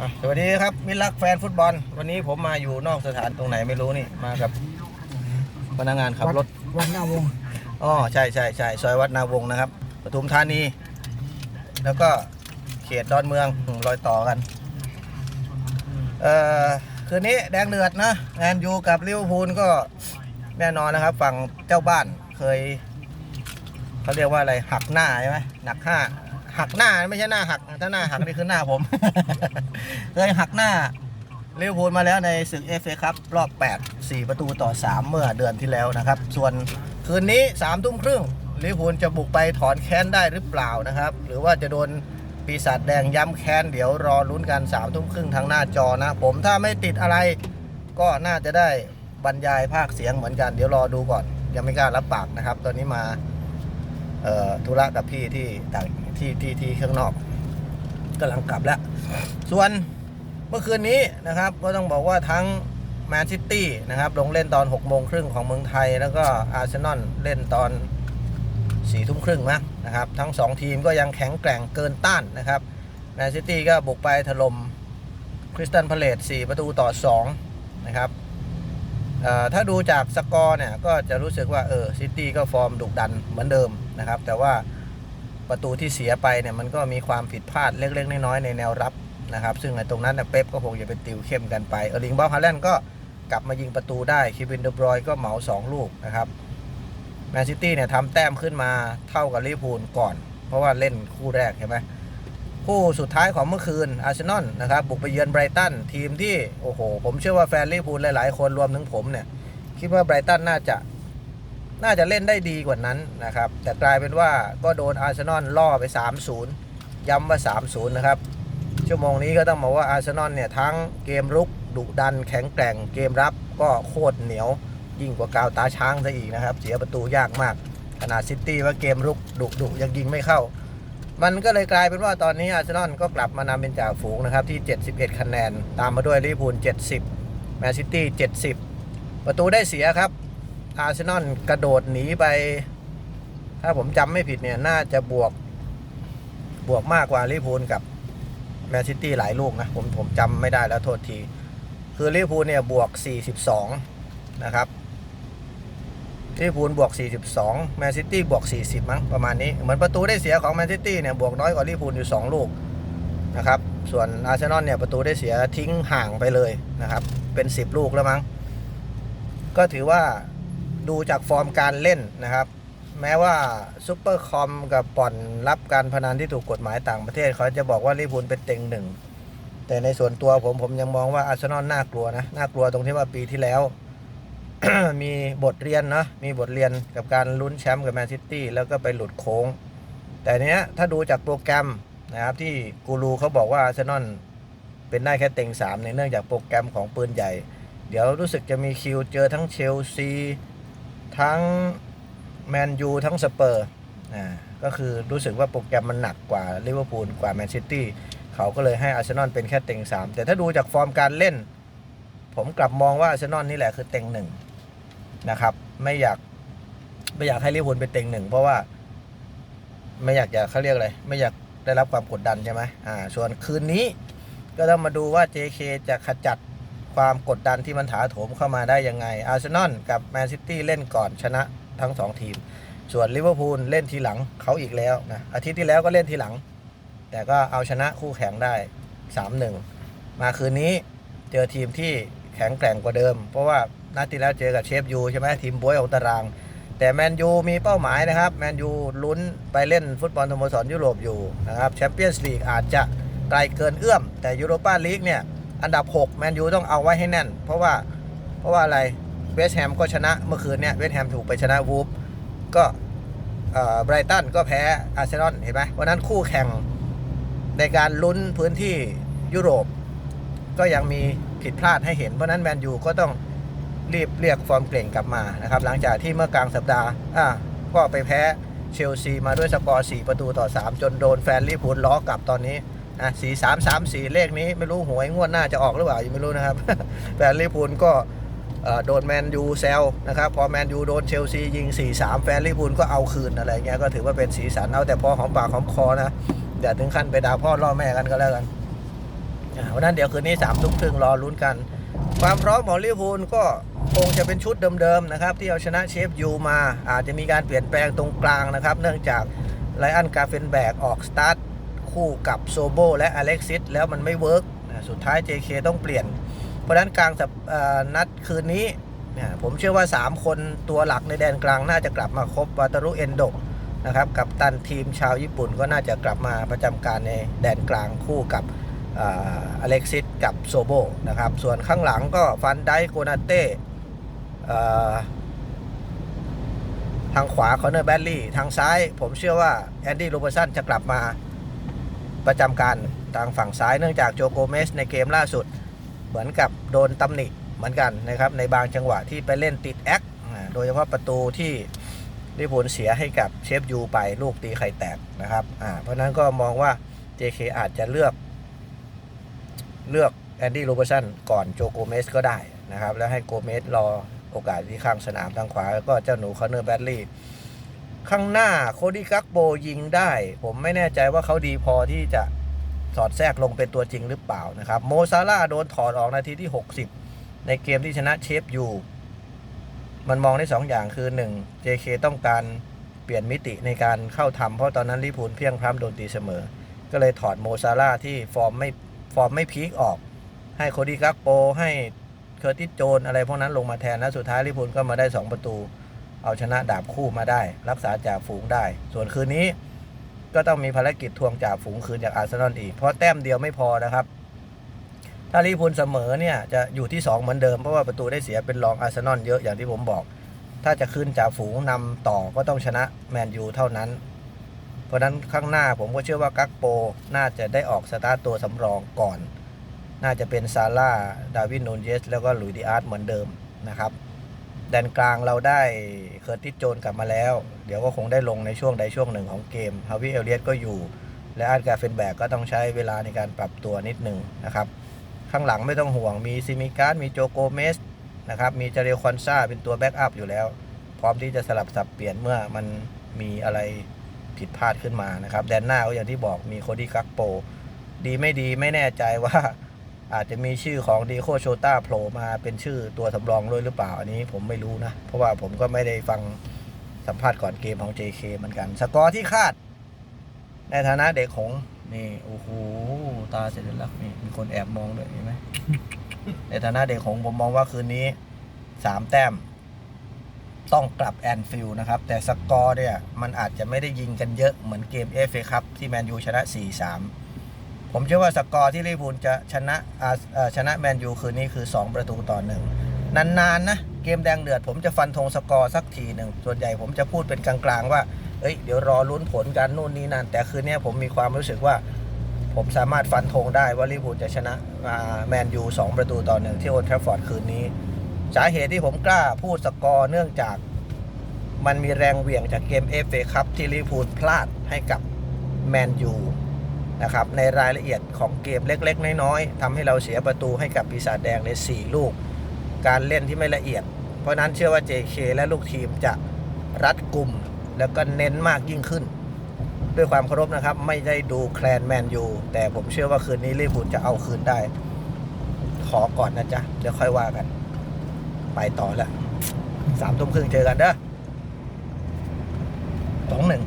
อะสวัสดีครับมิตรรักแฟนฟุตบอล วันนี้ผมมาอยู่นอกสถานตรงไหนไม่รู้นี่มากับพนักงานขับรถวัดหน้าวงอ๋อใช่ใช่ใช่ซอยวัดนาวงศ์นะครับปทุมธานี แล้วก็เขตดอนเมืองรอยต่อกัน เอ่อคืนนี้แดงเดือดนะแมนยูกับลิเวอร์พูลก็แน่นอนนะครับ ฝั่งเจ้าบ้านเคยเขาเรียกว่าอะไรหักหน้าใช่ไหมหนักห้า หักหน้าไม่ใช่หน้าหัก ถ้าหน้าหักนี่คือหน้าผม เคยหักหน้าลิเวอร์พูลมาแล้วในศึกเอฟเอคัพรอบ 8 4 ประตูต่อ 3 เมื่อเดือนที่แล้วนะครับ ส่วนคืนนี้3ทุ่มครึ่งลิเวอร์พูลจะบุกไปถอนแค้นได้หรือเปล่านะครับ หรือว่าจะโดนปีศาจแดงย้ำแค้น เดี๋ยวรอลุ้นกัน3ทุ่มครึ่งทางหน้าจอนะ ผมถ้าไม่ติดอะไรก็น่าจะได้บรรยายภาคเสียงเหมือนกัน เดี๋ยวรอดูก่อน ยังไม่กล้ารับปากนะครับ ตอนนี้มา ธุระกับพี่ที่ต่างที่ที่ที่ข้างนอกกำลังกลับแล้ว ส่วนเมื่อคืนนี้นะครับ ก็ต้องบอกว่าทั้งแมนซิตี้นะครับลงเล่นตอน6โมงครึ่งของเมืองไทย แล้วก็อาร์เซนอลเล่นตอน4ทุ่มครึ่งมั้งนะครับ ทั้ง 2 ทีมก็ยังแข็งแกร่งเกินต้านนะครับแมนซิตี้ก็บุกไปถล่มคริสตันพาเลต4ประตูต่อ 2 นะครับถ้าดูจากสกอร์เนี่ย ก็จะรู้สึกว่า เออซิตี้ก็ฟอร์มดุดันเหมือนเดิม นะครับ แต่ว่าประตูที่เสียไปเนี่ยมันก็มีความผิดพลาดเล็กๆน้อยๆในแนวรับนะครับ ซึ่งในตรงนั้นเนี่ยเป๊ปก็คงจะเป็นติวเข้มกันไปเออร์ลิงบอลฮาแลนด์ก็กลับมายิงประตูได้คิวินเดอบรอยก็เหมา 2 ลูกนะครับแมนซิตี้เนี่ยทำแต้มขึ้นมาเท่ากับลิเวอร์พูลก่อน เพราะว่าเล่นคู่แรกใช่ไหมคู่สุดท้ายของเมื่อคืนอาร์เซนอลนะครับบุกไปเยือนไบรตันทีมที่ โอ้โห ผมเชื่อว่าแฟนลิเวอร์พูลหลาย ๆ คนรวมถึงผมเนี่ย คิดว่าไบรตันน่าจะ น่าจะเล่นได้ดีกว่านั้นนะครับ แต่กลายเป็นว่าก็โดนอาร์เซนอลล่อไป 3-0 ย้ำว่า 3-0 นะครับ ชั่วโมงนี้ก็ต้องบอกว่าอาร์เซนอลเนี่ยทั้งเกมรุกดุดันแข็งแกร่งเกมรับก็โคตรเหนียว ยิ่งกว่ากาวตาช้างซะอีกนะครับ เสียประตูยากมากขนาดซิตี้ว่าเกมรุกดุดุยังยิงไม่เข้า มันก็เลยกลายเป็นว่าตอนนี้อาร์เซนอลก็กลับมานำเป็นจ่าฝูงนะครับที่ 71 คะแนน ตามมาด้วยลิเวอร์พูล70 แมนซิตี้70 ประตูได้เสียครับ อาร์เซนอลกระโดดหนีไป ถ้าผมจำไม่ผิดเนี่ย น่าจะบวก บวกมากกว่าลิเวอร์พูลกับแมนซิตี้หลายลูกนะ ผมผมจำไม่ได้แล้วโทษที คือลิเวอร์พูลเนี่ยบวก 42 นะครับลิเวอร์พูลบวก 42 แมนซิตี้บวก 40 มั้งประมาณนี้ เหมือนประตูได้เสียของแมนซิตี้เนี่ยบวกน้อยกว่าลิเวอร์พูลอยู่ 2 ลูกนะครับ ส่วนอาร์เซนอลเนี่ยประตูได้เสียทิ้งห่างไปเลยนะครับ เป็น 10 ลูกแล้วมั้ง ก็ถือว่า ดูจากฟอร์มการเล่นนะครับ แม้ว่าซูเปอร์คอมกับป่อนรับการพนันที่ถูกกฎหมายต่างประเทศ เขาจะบอกว่าลิเวอร์พูลเป็นเต็งหนึ่ง แต่ในส่วนตัวผมผมยังมองว่าอาร์เซนอลน่ากลัวนะ น่ากลัวตรงที่ว่าปีที่แล้ว มีบทเรียนเนาะมีบทเรียนกับการลุ้นแชมป์กับแมนซิตี้แล้วก็ไปหลุดโค้ง แต่เนี้ยถ้าดูจากโปรแกรมนะครับที่กูรูเขาบอกว่าอาร์เซนอลเป็นได้แค่เต็งสามในเนื่องจากโปรแกรมของปืนใหญ่ เดี๋ยวรู้สึกจะมีคิวเจอทั้งเชลซี ทั้งแมนยูทั้งสเปอร์อ่าก็คือรู้สึกว่าโปรแกรมมันหนักกว่าลิเวอร์พูลกว่าแมนซิตี้เขาก็เลยให้อาร์เซนอลเป็นแค่เต็งสามแต่ถ้าดูจากฟอร์มการเล่น ผมกลับมองว่าอาร์เซนอลนี่แหละคือเต็งหนึ่งนะครับ ไม่อยากไม่อยากให้ลิเวอร์พูลเป็นเต็งหนึ่งเพราะว่าไม่อยากจะเขาเรียกอะไรไม่อยากได้รับความกดดันใช่ไหมอ่าส่วนคืนนี้ก็ต้องมาดูว่า JK จะขจัด ความกดดันที่มันถาโถมเข้ามาได้ยังไง อาร์เซนอลกับแมนซิตี้เล่นก่อนชนะทั้ง 2 ทีม ส่วนลิเวอร์พูลเล่นทีหลังเขาอีกแล้วนะอาทิตย์ที่แล้วก็เล่นทีหลัง แต่ก็เอาชนะคู่แข่งได้ 3-1 มาคืนนี้เจอทีมที่แข็งแกร่งกว่าเดิม เพราะว่านัดที่แล้วเจอกับเชฟยูใช่ไหมทีมบวยของตาราง แต่แมนยูมีเป้าหมายนะครับแมนยูลุ้นไปเล่นฟุตบอลสโมสรยุโรปอยู่นะครับแชมเปี้ยนส์ลีกอาจจะไกลเกินเอื้อม แต่ยูโรปาลีกเนี่ย อันดับ 6 แมนยูต้องเอาไว้ให้แน่น เพราะว่าเพราะว่าอะไรเวสต์แฮมก็ชนะเมื่อคืนเนี่ยเวสต์แฮมถูกไปชนะวูฟก็ไบรตันก็แพ้อาร์เซนอลเห็นไหมเพราะฉะนั้นคู่แข่งในการลุ้นพื้นที่ยุโรป ก็ยังมีผิดพลาดให้เห็น เพราะฉะนั้นแมนยูก็ต้องรีบเรียกฟอร์มเก่งกลับมานะครับ หลังจากที่เมื่อกลางสัปดาห์อะก็ไปแพ้เชลซีมาด้วยสกอร์ 4 ประตูต่อ 3 จนโดนแฟนลิเวอร์พูลล้อกลับตอนนี้ อะสี่สามสามสี่เลขนี้ไม่รู้หวยงวดหน้าจะออกหรือเปล่ายังไม่รู้นะครับ แต่ลิเวอร์พูลก็โดนแมนยูแซลนะครับ พอแมนยูโดนเชลซียิง 4 3 แฟนลิพูลก็เอาคืนอะไรเงี้ยก็ถือว่าเป็นสีสันเอาแต่พอหอมปากหอมคอนะอย่าถึงขั้นไปด่าพ่อล่อแม่กันก็แล้วกันอ่าเพราะฉะนั้นเดี๋ยวคืนนี้สามทุ่มครึ่งรอลุ้นกัน ความพร้อมของลิพูลก็คงจะเป็นชุดเดิมๆนะครับ ที่เอาชนะเชฟยูมา อาจจะมีการเปลี่ยนแปลงตรงกลางนะครับ เนื่องจากไลอันกาเฟนแบกออกสตาร์ท คู่กับโซโบและอเล็กซิสแล้วมันไม่เวิร์กนะสุดท้าย JK ต้องเปลี่ยน เพราะนั้นกลางสัปนัดคืนนี้เนี่ยผมเชื่อว่า 3 คนตัวหลักในแดนกลางน่าจะกลับมาครบวาตารุเอนโดนะครับกับตันทีมชาวญี่ปุ่นก็น่าจะกลับมาประจำการในแดนกลางคู่กับอเล็กซิสกับโซโบนะครับ ส่วนข้างหลังก็ฟันไดโกนาเต้เอ่อทางขวาคอนเนอร์แบดลี่ ทางซ้ายผมเชื่อว่าแอนดี้โรเบอร์สันจะกลับมา ประจำการทางฝั่งซ้ายเนื่องจากโจโกเมสในเกมล่าสุด เหมือนกับโดนตำหนิเหมือนกันนะครับในบางจังหวะที่ไปเล่นติดแอคโดยเฉพาะประตูที่ลิเวอร์พูลเสียให้กับเชฟยูไปลูกตีไข่แตกนะครับเพราะนั้นก็มองว่า JK อาจจะเลือกเลือกแอนดี้โรเบอร์สันก่อนโจโกเมสก็ได้นะครับ แล้วให้โกเมสรอโอกาสที่ข้างสนามทางขวา แล้วก็เจ้าหนูคอนเนอร์แบดลีย์ ข้างหน้าโคดี้กักโบยิงได้ ผมไม่แน่ใจว่าเขาดีพอที่จะสอดแทรกลงเป็นตัวจริงหรือเปล่านะครับโมซาร่าโดนถอดออกนาทีที่ 60 ในเกมที่ชนะเชฟยูมันมองได้สองอย่างคือ 1. JK ต้องการเปลี่ยนมิติในการเข้าทำเพราะตอนนั้นลิพูลเพียงพร้ำโดนตีเสมอ ก็เลยถอดโมซาร่าที่ฟอร์มไม่ฟอร์มไม่พีคออก ให้โคดี้กักโปให้เคอร์ติสโจนอะไรพวกนั้นลงมาแทนแล้วสุดท้ายลิพูลก็มาได้ 2 ประตู เอาชนะดาบคู่มาได้ รักษาจ่าฝูงได้ ส่วนคืนนี้ก็ต้องมีภารกิจทวงจ่าฝูงคืนจากอาร์เซนอลอีก เพราะแต้มเดียวไม่พอนะครับ ถ้าลิพูลเสมอเนี่ยจะอยู่ที่ 2 เหมือนเดิม เพราะว่าประตูได้เสียเป็นรองอาร์เซนอลเยอะอย่างที่ผมบอก ถ้าจะขึ้นจ่าฝูงนำต่อก็ต้องชนะแมนยูเท่านั้น เพราะฉะนั้นข้างหน้าผมก็เชื่อว่ากักโปน่าจะได้ออกสตาร์ตตัวสำรองก่อน น่าจะเป็นซาร่าดาวินนูนเยสแล้วก็หลุยส์ดิอาร์ตเหมือนเดิมนะครับ แดนกลางเราได้เคอร์ติสโจนกลับมาแล้ว เดี๋ยวก็คงได้ลงในช่วงใดช่วงหนึ่งของเกมฮาวิเอลเลียตก็อยู่ และอาร์ตกาเฟนแบกก็ต้องใช้เวลาในการปรับตัวนิดหนึ่งนะครับ ข้างหลังไม่ต้องห่วงมีซิมิการ์ดมีโจโกเมสนะครับมีจาเรลคอนซาเป็นตัวแบ็กอัพอยู่แล้ว พร้อมที่จะสลับสับเปลี่ยนเมื่อมันมีอะไรผิดพลาดขึ้นมานะครับแดนหน้าก็อย่างที่บอกมีโคดี้กักโปดีไม่ดีไม่แน่ใจว่า อาจจะมีชื่อของดีโคโชต้าโผล่มาเป็นชื่อตัวสำรองด้วยหรือเปล่า อันนี้ผมไม่รู้นะ เพราะว่าผมก็ไม่ได้ฟังสัมภาษณ์ก่อนเกมของ JK เหมือนกัน สกอร์ที่คาด ในฐานะเด็กของนี่โอ้โหตาเสร็จแล้วนี่มีคนแอบมองด้วยเห็นไหมในฐานะเด็กของผมมองว่าคืนนี้สามแต้ม ต้องกลับแอนฟิลด์นะครับ แต่สกอร์เนี่ย มันอาจจะไม่ได้ยิงกันเยอะเหมือนเกมเอฟเอครับที่แมนยูชนะ4-3 ผมเชื่อว่าสกอร์ที่ลิเวอร์พูลจะชนะชนะแมนยูคืนนี้คือ 2 ประตูต่อหนึ่งนานๆนะ เกมแดงเดือด ผมจะฟันธงสกอร์สักทีหนึ่งส่วนใหญ่ผมจะพูดเป็นกลางๆว่าเอ้ยเดี๋ยวรอลุ้นผลกันนู่นนี่นั่นแต่คืนนี้ผมมีความรู้สึกว่า ผมสามารถฟันธงได้ว่าลิเวอร์พูลจะชนะแมนยูสองประตูต่อหนึ่งที่โอลด์แทรฟฟอร์ดคืนนี้ สาเหตุที่ผมกล้าพูดสกอร์เนื่องจากมันมีแรงเหวี่ยงจากเกมเอฟเอคัพที่ลิเวอร์พูลพลาดให้กับแมนยู นะครับในรายละเอียดของเกมเล็กๆ น้อยๆทำให้เราเสียประตูให้กับปีศาจแดงใน4ลูก การเล่นที่ไม่ละเอียด เพราะนั้นเชื่อว่า JK และลูกทีมจะรัดกลุ่มแล้วก็เน้นมากยิ่งขึ้น ด้วยความเคารพนะครับ ไม่ได้ดูแคลนแมนยูแต่ผมเชื่อว่าคืนนี้ลิเวอร์พูลจะเอาคืนได้ ขอก่อนนะจ๊ะเดี๋ยวค่อยว่ากัน ไปต่อแล้วสามทุ่มครึ่งเจอกันเด้อสองหนึ่ง